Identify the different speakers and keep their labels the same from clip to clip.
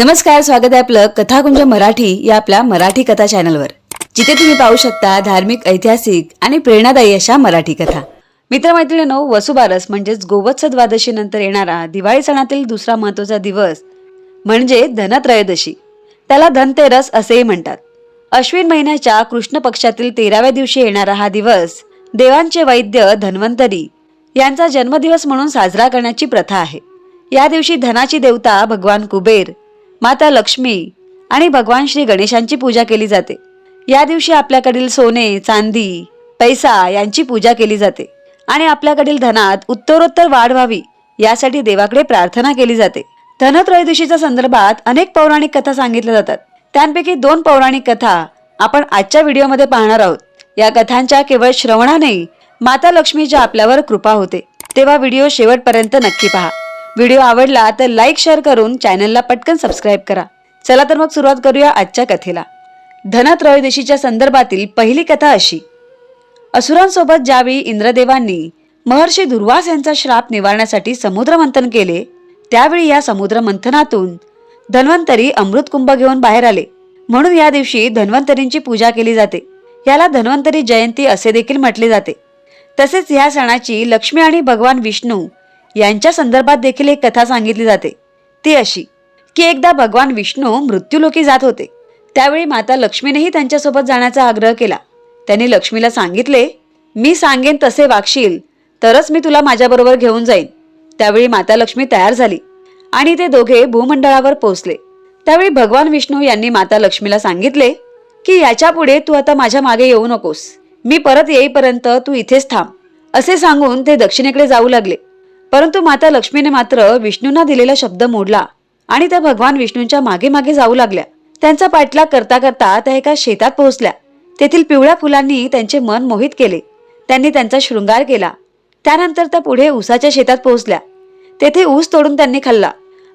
Speaker 1: नमस्कार स्वागत आहे आपलं कथाकुंज मराठी या आपल्या मराठी कथा चॅनलवर. जिथे तुम्ही पाहू शकता धार्मिक ऐतिहासिक आणि प्रेरणादायी अशा मराठी कथा. मित्रमैत्रिणींनो वसुबारस म्हणजेच गोवत्स द्वादशी नंतर येणारा दिवाळी सणातील दुसरा महत्त्वाचा दिवस म्हणजे धनत्रयोदशी. त्याला धनतेरस असेही म्हणतात. अश्विन महिन्याच्या कृष्ण पक्षातील तेराव्या दिवशी येणारा हा दिवस देवांचे वैद्य धन्वंतरी यांचा जन्मदिवस म्हणून साजरा करण्याची प्रथा आहे. या दिवशी धनाची देवता भगवान कुबेर माता लक्ष्मी आणि भगवान श्री गणेशांची पूजा केली जाते. या दिवशी आपल्याकडील सोने चांदी पैसा यांची पूजा केली जाते आणि आपल्याकडील धनात उत्तरोत्तर वाढ व्हावी यासाठी देवाकडे प्रार्थना केली जाते. धनत्रयोदशीच्या संदर्भात अनेक पौराणिक कथा सांगितल्या जातात. त्यांपैकी दोन पौराणिक कथा आपण आजच्या व्हिडिओमध्ये पाहणार आहोत. या कथांच्या केवळ श्रवणाने माता लक्ष्मीच्या आपल्यावर कृपा होते. तेव्हा व्हिडिओ शेवटपर्यंत नक्की पहा. व्हिडिओ आवडला तर लाईक शेअर करून चॅनलला पटकन सबस्क्राईब करा. चला तर मग सुरुवात करूया आजच्या कथेला. धनत्रयोदशीच्या संदर्भातील पहिली कथा अशी. असुरांसोबत ज्यावेळी इंद्रदेवांनी महर्षी दुर्वास यांचा श्राप निवारण्यासाठी समुद्रमंथन केले त्यावेळी या समुद्रमंथनातून धन्वंतरी अमृत कुंभ घेऊन बाहेर आले. म्हणून या दिवशी धन्वंतरींची पूजा केली जाते. याला धन्वंतरी जयंती असे देखील म्हटले जाते. तसेच ह्या सणाची लक्ष्मी आणि भगवान विष्णू यांच्या संदर्भात देखील एक कथा सांगितली जाते. ती अशी की एकदा भगवान विष्णू मृत्यूलोकी जात होते. त्यावेळी माता लक्ष्मीनेही त्यांच्यासोबत जाण्याचा आग्रह केला. त्यांनी लक्ष्मीला सांगितले मी सांगेन तसे वागशील तरच मी तुला माझ्याबरोबर घेऊन जाईन. त्यावेळी माता लक्ष्मी तयार झाली आणि ते दोघे भूमंडळावर पोहोचले. त्यावेळी भगवान विष्णू यांनी माता लक्ष्मीला सांगितले की याच्यापुढे तू आता माझ्या मागे येऊ नकोस. मी परत येईपर्यंत तू इथेच थांब. असे सांगून ते दक्षिणेकडे जाऊ लागले. परंतु माता लक्ष्मीने मात्र विष्णूंना दिलेला शब्द मोडला आणि त्या भगवान विष्णूंच्या मागे मागे जाऊ लागल्या. त्यांचा पाठलाग करता करता त्या एका शेतात पोहोचल्या. तेथील पिवळ्या फुलांनी त्यांचे मन मोहित केले. त्यांनी त्यांचा शृंगार केला. त्यानंतर त्या पुढे ऊसाच्या शेतात पोहोचल्या. तेथे ऊस तोडून त्यांनी खाल्ला.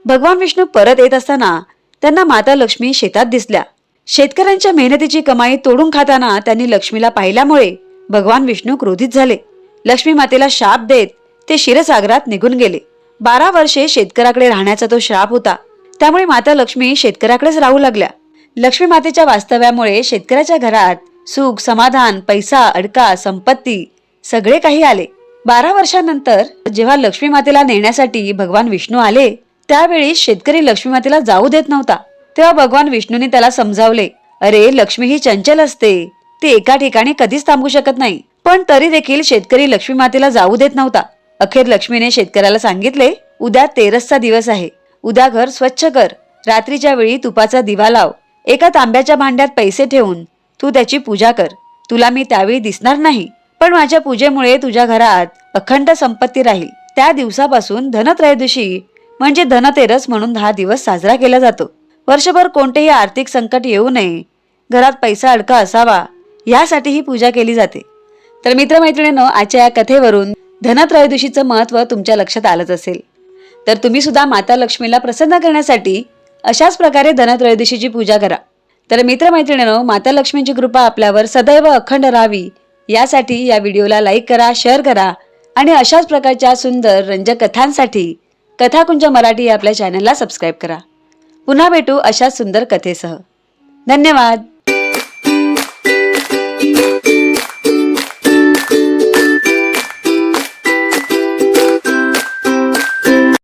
Speaker 1: भगवान विष्णू परत येत असताना त्यांना माता लक्ष्मी शेतात दिसल्या. शेतकऱ्यांच्या मेहनतीची कमाई तोडून खाताना त्यांनी लक्ष्मीला पाहिल्यामुळे भगवान विष्णू क्रोधित झाले. लक्ष्मी मातेला शाप देत ते क्षीरसागरात निघून गेले. बारा वर्षे शेतकऱ्याकडे राहण्याचा तो श्राप होता. त्यामुळे माता लक्ष्मी शेतकऱ्याकडेच राहू लागल्या. लक्ष्मी मातेच्या वास्तव्यामुळे शेतकऱ्याच्या घरात सुख समाधान पैसा अडका संपत्ती सगळे काही आले. बारा वर्षानंतर जेव्हा लक्ष्मी मातेला नेण्यासाठी भगवान विष्णू आले त्यावेळी शेतकरी लक्ष्मी मातेला जाऊ देत नव्हता. तेव्हा भगवान विष्णूने त्याला समजावले अरे लक्ष्मी ही चंचल असते. ती एका ठिकाणी कधीच थांबू शकत नाही. पण तरी देखील शेतकरी लक्ष्मी मातेला जाऊ देत नव्हता. अखेर लक्ष्मीने शेतकऱ्याला सांगितले उद्या तेरसचा दिवस आहे. उद्या घर स्वच्छ कर. रात्रीच्या वेळी तुपाचा दिवा लाव. एका तांब्याच्या भांड्यात पैसे ठेवून तू त्याची पूजा कर. तुला मी त्यावेळी दिसणार नाही. पण माझ्या पूजेमुळे तुझ्या घरात अखंड संपत्ती राहील. त्या दिवसापासून धनत्रयोदशी म्हणजे धनतेरस म्हणून हा दिवस साजरा केला जातो. वर्षभर कोणतेही आर्थिक संकट येऊ नये. घरात पैसा अडका असावा. यासाठी ही पूजा केली जाते. तर मित्रमैत्रिणीनं आजच्या या कथेवरून धनत्रयोदशीचं महत्त्व तुमच्या लक्षात आलंच असेल. तर तुम्ही सुद्धा माता लक्ष्मीला प्रसन्न करण्यासाठी अशाच प्रकारे धनत्रयोदशीची पूजा करा. तर मित्रमैत्रिणींनो माता लक्ष्मीची कृपा आपल्यावर सदैव अखंड राहावी यासाठी या व्हिडिओला लाईक करा शेअर करा आणि अशाच प्रकारच्या सुंदर रंजक कथांसाठी कथाकुंज मराठी या आपल्या चॅनलला सबस्क्राईब करा. पुन्हा भेटू अशाच सुंदर कथेसह. धन्यवाद!